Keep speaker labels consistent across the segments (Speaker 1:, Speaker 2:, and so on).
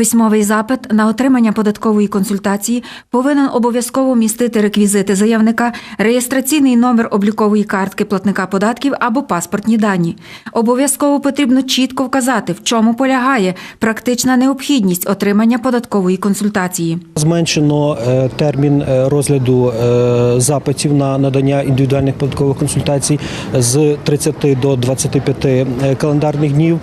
Speaker 1: Письмовий запит на отримання податкової консультації повинен обов'язково містити реквізити заявника, реєстраційний номер облікової картки платника податків або паспортні дані. Обов'язково потрібно чітко вказати, в чому полягає практична необхідність отримання податкової консультації.
Speaker 2: Зменшено е, термін е, розгляду е, запитів на надання індивідуальних податкових консультацій з 30 до 25 е, календарних днів.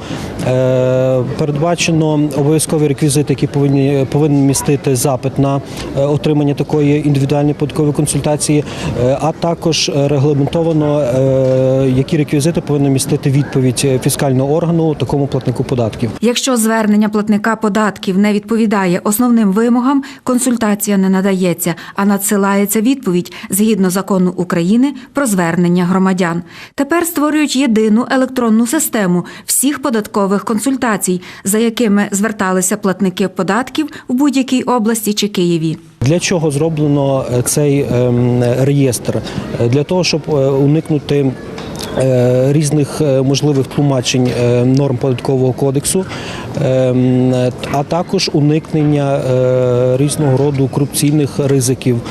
Speaker 2: Е, Передбачено обов'язкові реквізити, які повинні повинен містити запит на е, отримання такої індивідуальної податкової консультації, е, а також регламентовано, які реквізити повинен містити відповідь фіскального органу такому платнику податків.
Speaker 1: Якщо звернення платника податків не відповідає основним вимогам, консультація не надається, а надсилається відповідь згідно закону України про звернення громадян. Тепер створюють єдину електронну систему всіх податкових консультацій, за якими зверталися платники податків в будь-якій області чи Києві.
Speaker 2: Для чого зроблено е, цей ем, реєстр? Е, Для того, щоб е, уникнути. Е, Різних е, можливих тлумачень е, норм податкового кодексу, ем, а також уникнення різного роду корупційних ризиків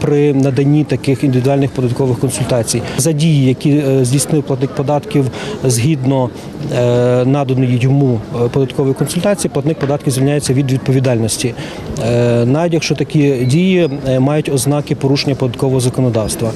Speaker 2: при наданні таких індивідуальних податкових консультацій. За дії, які здійснив платник податків згідно наданої йому податкової консультації, платник податків звільняється від відповідальності, навіть якщо такі дії мають ознаки порушення податкового законодавства.